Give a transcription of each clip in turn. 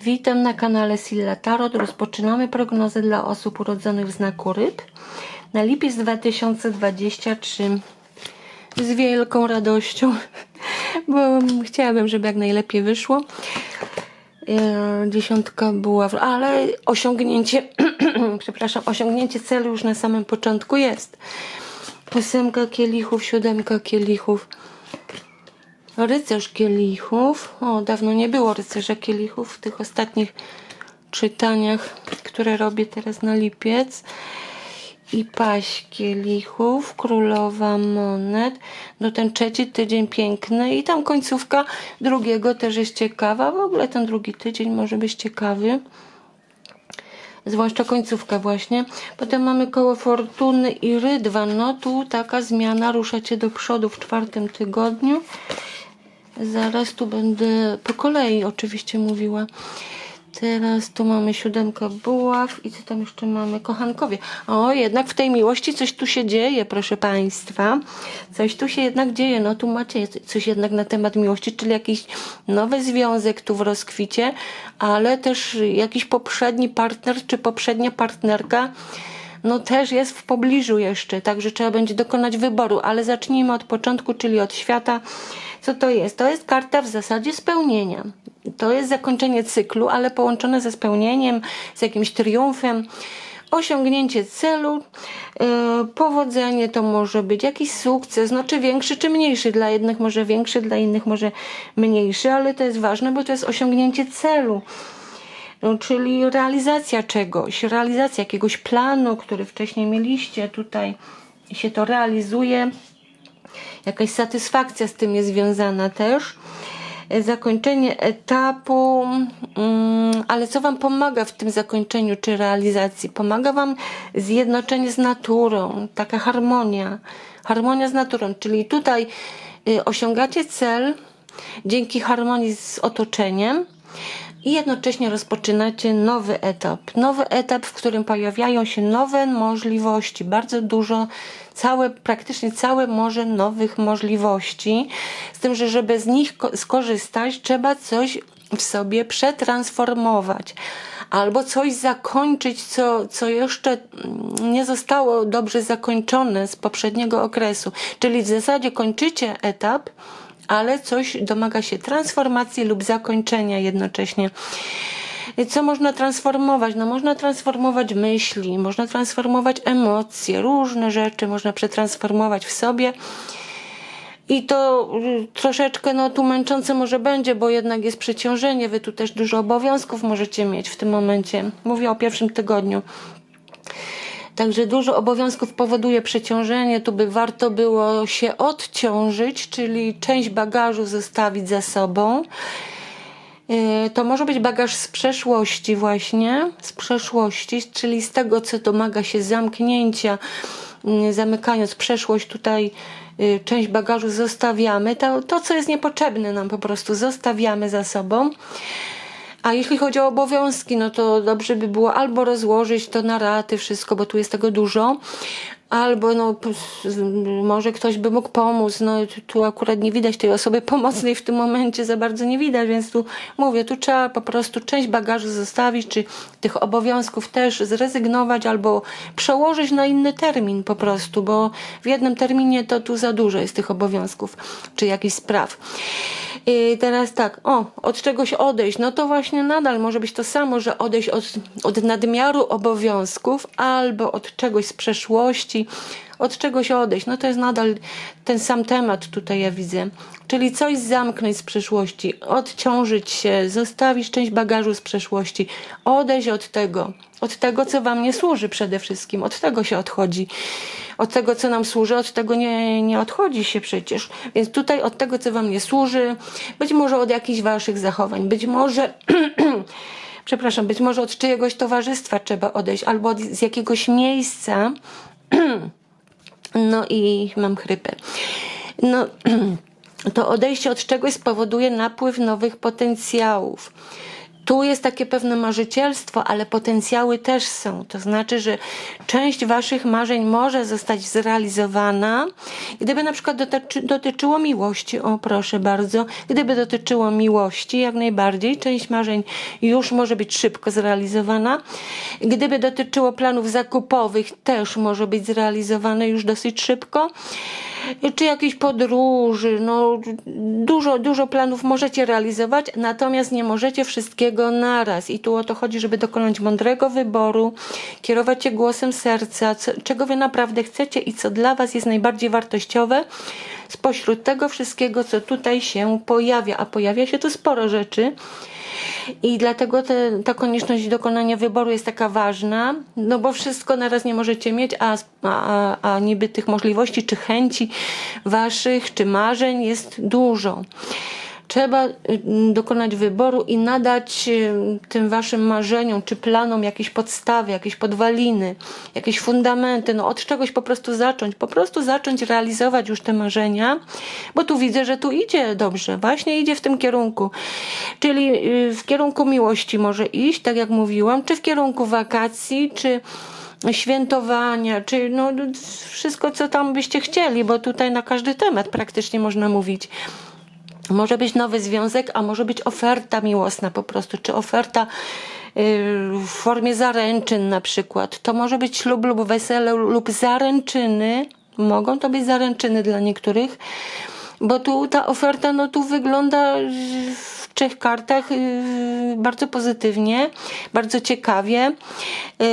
Witam na kanale Silla Tarot. Rozpoczynamy prognozę dla osób urodzonych w znaku ryb na lipiec 2023 z wielką radością, bo chciałabym, żeby jak najlepiej wyszło. E, Dziesiątka była, w... ale osiągnięcie, przepraszam, osiągnięcie celu już na samym początku jest. Ósemka kielichów, siódemka kielichów. Rycerz kielichów. O, dawno nie było rycerza kielichów w tych ostatnich czytaniach, które robię teraz na lipiec. I paść kielichów, królowa monet. No ten trzeci tydzień piękny i tam końcówka drugiego też jest ciekawa. W ogóle ten drugi tydzień może być ciekawy zwłaszcza końcówka właśnie. Potem mamy koło fortuny i rydwan. No tu taka zmiana, ruszacie do przodu w czwartym tygodniu. Zaraz tu będę po kolei oczywiście mówiła. Teraz tu mamy siódemkę buław i co tam jeszcze mamy? Kochankowie. O, jednak w tej miłości coś tu się dzieje, proszę Państwa. Coś tu się jednak dzieje. No tu macie coś jednak na temat miłości, czyli jakiś nowy związek tu w rozkwicie, ale też jakiś poprzedni partner czy poprzednia partnerka no też jest w pobliżu jeszcze, także trzeba będzie dokonać wyboru, ale zacznijmy od początku, czyli od świata. Co to jest? To jest karta w zasadzie spełnienia. To jest zakończenie cyklu, ale połączone ze spełnieniem, z jakimś triumfem. Osiągnięcie celu, yy, powodzenie to może być jakiś sukces, no czy większy, czy mniejszy. Dla jednych może większy, dla innych może mniejszy, ale to jest ważne, bo to jest osiągnięcie celu. No, czyli realizacja czegoś, realizacja jakiegoś planu, który wcześniej mieliście, tutaj się to realizuje. Jakaś satysfakcja z tym jest związana też. Zakończenie etapu, mm, ale co Wam pomaga w tym zakończeniu czy realizacji? Pomaga Wam zjednoczenie z naturą, taka harmonia, harmonia z naturą, czyli tutaj y, osiągacie cel dzięki harmonii z otoczeniem i jednocześnie rozpoczynacie nowy etap. Nowy etap, w którym pojawiają się nowe możliwości, bardzo dużo, całe, praktycznie całe morze nowych możliwości. Z tym, że żeby z nich skorzystać, trzeba coś w sobie przetransformować albo coś zakończyć, co, co jeszcze nie zostało dobrze zakończone z poprzedniego okresu. Czyli w zasadzie kończycie etap, ale coś domaga się transformacji lub zakończenia jednocześnie. Co można transformować? No można transformować myśli, można transformować emocje, różne rzeczy można przetransformować w sobie. I to y, troszeczkę no, tu męczące może będzie, bo jednak jest przeciążenie. Wy tu też dużo obowiązków możecie mieć w tym momencie. Mówię o pierwszym tygodniu. Także dużo obowiązków powoduje przeciążenie, tu by warto było się odciążyć, czyli część bagażu zostawić za sobą. Yy, to może być bagaż z przeszłości właśnie, z przeszłości, czyli z tego, co domaga się zamknięcia, yy, zamykając przeszłość tutaj yy, część bagażu zostawiamy. To, to, co jest niepotrzebne nam po prostu zostawiamy za sobą. A jeśli chodzi o obowiązki, no to dobrze by było albo rozłożyć to na raty wszystko, bo tu jest tego dużo, albo no, może ktoś by mógł pomóc. No, tu akurat nie widać tej osoby pomocnej w tym momencie, za bardzo nie widać, więc tu mówię, tu trzeba po prostu część bagażu zostawić, czy tych obowiązków też zrezygnować, albo przełożyć na inny termin po prostu, bo w jednym terminie to tu za dużo jest tych obowiązków, czy jakichś spraw. I teraz tak, o, od czegoś odejść, no to właśnie nadal może być to samo, że odejść od, od nadmiaru obowiązków albo od czegoś z przeszłości, od czegoś odejść. No to jest nadal ten sam temat tutaj ja widzę. Czyli coś zamknąć z przeszłości, odciążyć się, zostawić część bagażu z przeszłości, odejść od tego, od tego, co wam nie służy przede wszystkim. Od tego się odchodzi. Od tego, co nam służy, od tego nie, nie odchodzi się przecież. Więc tutaj od tego, co wam nie służy, być może od jakichś waszych zachowań, być może przepraszam, być może od czyjegoś towarzystwa trzeba odejść, albo od, z jakiegoś miejsca. no i mam chrypę. No, to odejście od czegoś spowoduje napływ nowych potencjałów. Tu jest takie pewne marzycielstwo, ale potencjały też są. To znaczy, że część waszych marzeń może zostać zrealizowana, gdyby na przykład dotyczy, dotyczyło miłości. O, proszę bardzo. Gdyby dotyczyło miłości, jak najbardziej. Część marzeń już może być szybko zrealizowana. Gdyby dotyczyło planów zakupowych, też może być zrealizowane już dosyć szybko czy jakieś podróży, no dużo, dużo planów możecie realizować, natomiast nie możecie wszystkiego naraz. I tu o to chodzi, żeby dokonać mądrego wyboru, kierować się głosem serca, co, czego wy naprawdę chcecie i co dla was jest najbardziej wartościowe spośród tego wszystkiego, co tutaj się pojawia. A pojawia się tu sporo rzeczy. I dlatego te, ta konieczność dokonania wyboru jest taka ważna, no bo wszystko naraz nie możecie mieć, a, a, a niby tych możliwości, czy chęci waszych, czy marzeń jest dużo trzeba y, dokonać wyboru i nadać y, tym waszym marzeniom czy planom jakieś podstawy, jakieś podwaliny, jakieś fundamenty, no od czegoś po prostu zacząć, po prostu zacząć realizować już te marzenia, bo tu widzę, że tu idzie dobrze, właśnie idzie w tym kierunku, czyli y, w kierunku miłości może iść, tak jak mówiłam, czy w kierunku wakacji, czy świętowania, czy no wszystko, co tam byście chcieli, bo tutaj na każdy temat praktycznie można mówić. Może być nowy związek, a może być oferta miłosna po prostu, czy oferta yy, w formie zaręczyn na przykład. To może być ślub lub wesele lub zaręczyny. Mogą to być zaręczyny dla niektórych, bo tu ta oferta, no tu wygląda trzech kartach yy, bardzo pozytywnie, bardzo ciekawie. Yy,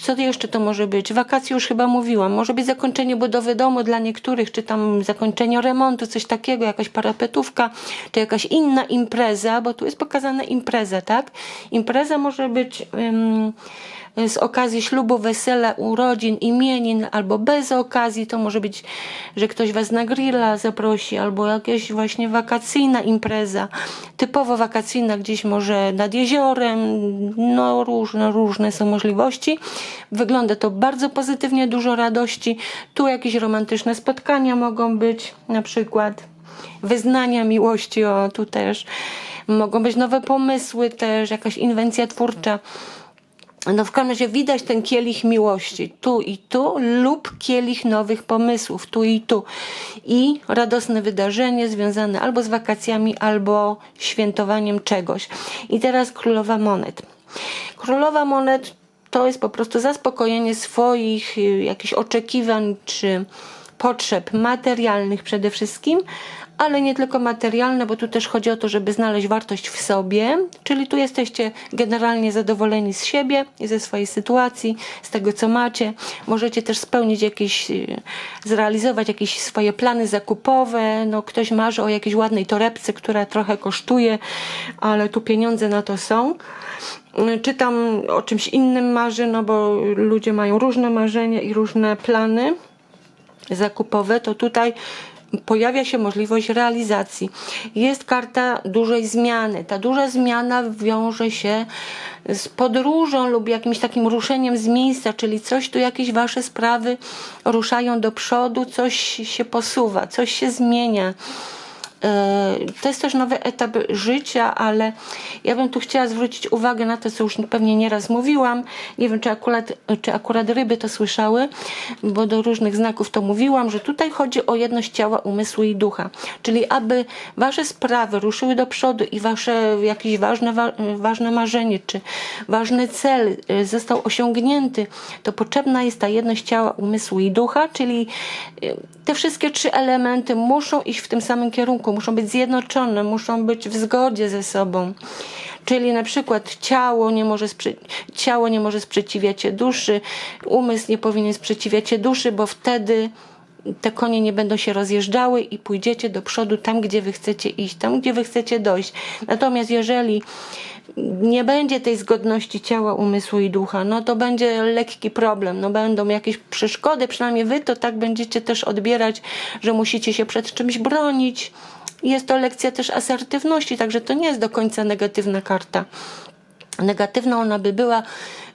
co jeszcze to może być? Wakacje już chyba mówiłam. Może być zakończenie budowy domu dla niektórych, czy tam zakończenie remontu, coś takiego, jakaś parapetówka, czy jakaś inna impreza, bo tu jest pokazana impreza, tak? Impreza może być... Yy, z okazji ślubu, wesela, urodzin, imienin, albo bez okazji. To może być, że ktoś was na grilla zaprosi, albo jakaś właśnie wakacyjna impreza, typowo wakacyjna, gdzieś może nad jeziorem. No różne, różne są możliwości. Wygląda to bardzo pozytywnie, dużo radości. Tu jakieś romantyczne spotkania mogą być, na przykład wyznania miłości, o tu też. Mogą być nowe pomysły też, jakaś inwencja twórcza no w każdym razie widać ten kielich miłości tu i tu lub kielich nowych pomysłów tu i tu i radosne wydarzenie związane albo z wakacjami, albo świętowaniem czegoś. I teraz królowa monet. Królowa monet to jest po prostu zaspokojenie swoich y, jakichś oczekiwań czy potrzeb materialnych przede wszystkim, ale nie tylko materialne, bo tu też chodzi o to, żeby znaleźć wartość w sobie, czyli tu jesteście generalnie zadowoleni z siebie i ze swojej sytuacji, z tego co macie. Możecie też spełnić jakieś, y, zrealizować jakieś swoje plany zakupowe. No, ktoś marzy o jakiejś ładnej torebce, która trochę kosztuje, ale tu pieniądze na to są czy tam o czymś innym marzy, no bo ludzie mają różne marzenia i różne plany zakupowe, to tutaj pojawia się możliwość realizacji. Jest karta dużej zmiany. Ta duża zmiana wiąże się z podróżą lub jakimś takim ruszeniem z miejsca, czyli coś tu jakieś wasze sprawy ruszają do przodu, coś się posuwa, coś się zmienia. E, to jest też nowy etap życia, ale ja bym tu chciała zwrócić uwagę na to, co już pewnie nieraz mówiłam. Nie wiem, czy akurat, czy akurat ryby to słyszały, bo do różnych znaków to mówiłam, że tutaj chodzi o jedność ciała, umysłu i ducha. Czyli aby wasze sprawy ruszyły do przodu i wasze jakieś ważne, wa ważne marzenie, czy ważny cel e, został osiągnięty, to potrzebna jest ta jedność ciała, umysłu i ducha, czyli e, te wszystkie trzy elementy muszą iść w tym samym kierunku muszą być zjednoczone, muszą być w zgodzie ze sobą. Czyli na przykład ciało nie może, ciało nie może sprzeciwiać się duszy, umysł nie powinien sprzeciwiać się duszy, bo wtedy te konie nie będą się rozjeżdżały i pójdziecie do przodu tam, gdzie wy chcecie iść, tam, gdzie wy chcecie dojść. Natomiast jeżeli nie będzie tej zgodności ciała, umysłu i ducha, no to będzie lekki problem, no będą jakieś przeszkody, przynajmniej wy to tak będziecie też odbierać, że musicie się przed czymś bronić, jest to lekcja też asertywności, także to nie jest do końca negatywna karta. negatywna ona by była,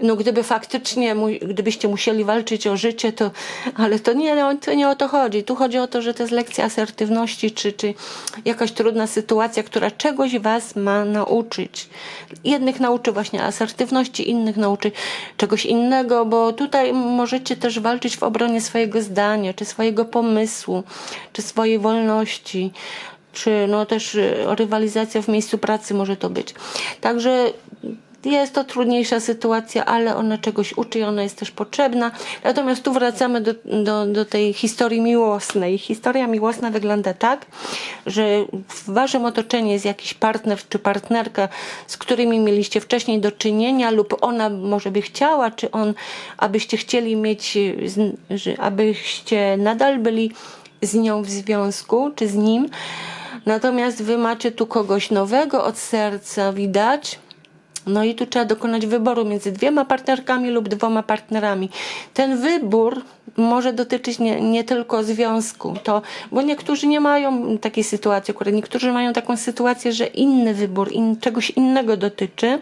no gdyby faktycznie, gdybyście musieli walczyć o życie, to, ale to nie, no, to nie o to chodzi. Tu chodzi o to, że to jest lekcja asertywności, czy, czy jakaś trudna sytuacja, która czegoś was ma nauczyć. Jednych nauczy właśnie asertywności, innych nauczy czegoś innego, bo tutaj możecie też walczyć w obronie swojego zdania, czy swojego pomysłu, czy swojej wolności czy no też y, rywalizacja w miejscu pracy może to być. Także jest to trudniejsza sytuacja, ale ona czegoś uczy i ona jest też potrzebna. Natomiast tu wracamy do, do, do tej historii miłosnej. Historia miłosna wygląda tak, że w waszym otoczeniu jest jakiś partner czy partnerka, z którymi mieliście wcześniej do czynienia, lub ona może by chciała, czy on, abyście chcieli mieć, abyście nadal byli z nią w związku, czy z nim. Natomiast wy macie tu kogoś nowego od serca, widać. No i tu trzeba dokonać wyboru między dwiema partnerkami lub dwoma partnerami. Ten wybór może dotyczyć nie, nie tylko związku, to, bo niektórzy nie mają takiej sytuacji, akurat niektórzy mają taką sytuację, że inny wybór, in, czegoś innego dotyczy.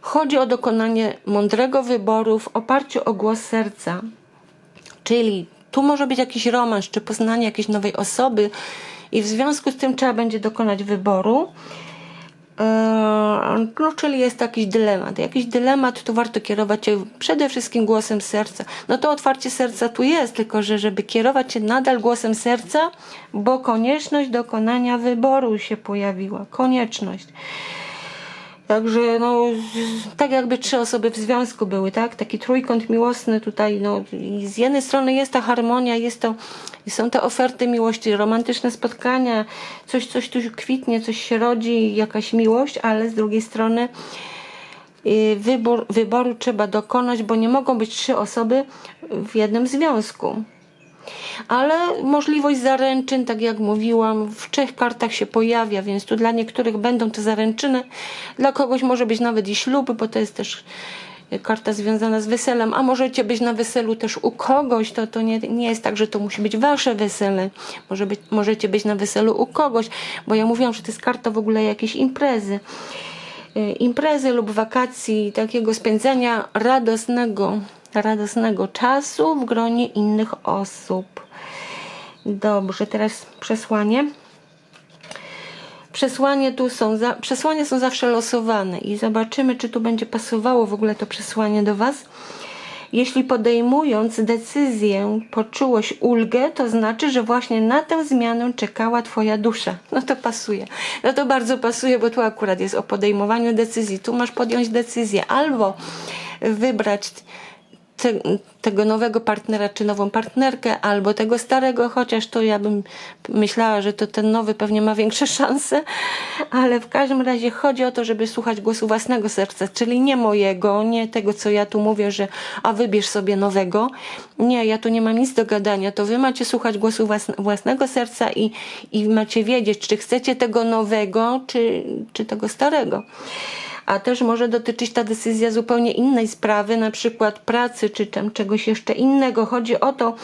Chodzi o dokonanie mądrego wyboru w oparciu o głos serca. Czyli tu może być jakiś romans, czy poznanie jakiejś nowej osoby, i w związku z tym trzeba będzie dokonać wyboru. Eee, No, czyli jest jakiś dylemat. Jakiś dylemat, to warto kierować się przede wszystkim głosem serca. No to otwarcie serca tu jest, tylko że żeby kierować się nadal głosem serca, bo konieczność dokonania wyboru się pojawiła. Konieczność. Także no, tak jakby trzy osoby w związku były, tak? Taki trójkąt miłosny tutaj, no i z jednej strony jest ta harmonia, jest to, są te oferty miłości, romantyczne spotkania, coś, coś tu kwitnie, coś się rodzi, jakaś miłość, ale z drugiej strony y, wybór, wyboru trzeba dokonać, bo nie mogą być trzy osoby w jednym związku. Ale możliwość zaręczyn, tak jak mówiłam, w trzech kartach się pojawia, więc tu dla niektórych będą te zaręczyny, dla kogoś może być nawet i ślub, bo to jest też karta związana z weselem, a możecie być na weselu też u kogoś, to, to nie, nie jest tak, że to musi być wasze wesele, może być, możecie być na weselu u kogoś, bo ja mówiłam, że to jest karta w ogóle jakiejś imprezy. Y, imprezy lub wakacji, takiego spędzania radosnego, radosnego czasu w gronie innych osób. Dobrze, teraz przesłanie. Przesłanie tu są, za, przesłania są zawsze losowane i zobaczymy, czy tu będzie pasowało w ogóle to przesłanie do Was. Jeśli podejmując decyzję poczułeś ulgę, to znaczy, że właśnie na tę zmianę czekała Twoja dusza. No to pasuje. No to bardzo pasuje, bo tu akurat jest o podejmowaniu decyzji. Tu masz podjąć decyzję albo wybrać te, tego nowego partnera czy nową partnerkę, albo tego starego, chociaż to ja bym myślała, że to ten nowy pewnie ma większe szanse, ale w każdym razie chodzi o to, żeby słuchać głosu własnego serca, czyli nie mojego, nie tego, co ja tu mówię, że a wybierz sobie nowego. Nie, ja tu nie mam nic do gadania, to wy macie słuchać głosu własne, własnego serca i, i macie wiedzieć, czy chcecie tego nowego, czy, czy tego starego a też może dotyczyć ta decyzja zupełnie innej sprawy, na przykład pracy czy tam czegoś jeszcze innego. Chodzi o to,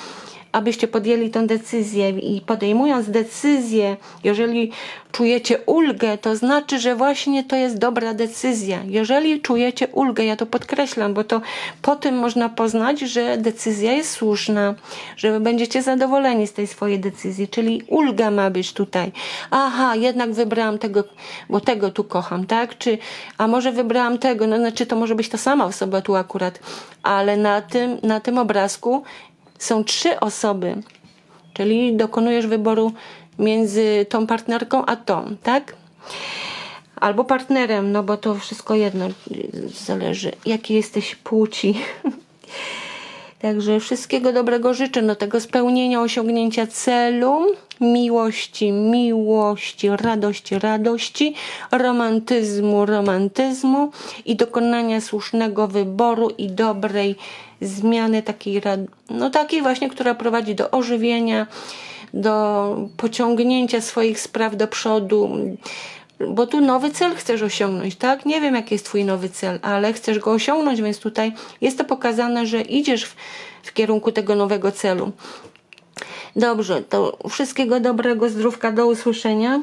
abyście podjęli tę decyzję i podejmując decyzję, jeżeli czujecie ulgę, to znaczy, że właśnie to jest dobra decyzja. Jeżeli czujecie ulgę, ja to podkreślam, bo to po tym można poznać, że decyzja jest słuszna, że będziecie zadowoleni z tej swojej decyzji, czyli ulga ma być tutaj. Aha, jednak wybrałam tego, bo tego tu kocham, tak? Czy, a może wybrałam tego, no znaczy to może być ta sama osoba tu akurat, ale na tym, na tym obrazku są trzy osoby, czyli dokonujesz wyboru między tą partnerką a tą, tak? Albo partnerem, no bo to wszystko jedno zależy, jakiej jesteś płci. Także wszystkiego dobrego życzę, no tego spełnienia, osiągnięcia celu, miłości, miłości, radości, radości, romantyzmu, romantyzmu i dokonania słusznego wyboru i dobrej zmiany, takiej, no takiej właśnie, która prowadzi do ożywienia, do pociągnięcia swoich spraw do przodu, bo tu nowy cel chcesz osiągnąć, tak? Nie wiem, jaki jest Twój nowy cel, ale chcesz go osiągnąć, więc tutaj jest to pokazane, że idziesz w, w kierunku tego nowego celu. Dobrze, to wszystkiego dobrego, zdrówka, do usłyszenia.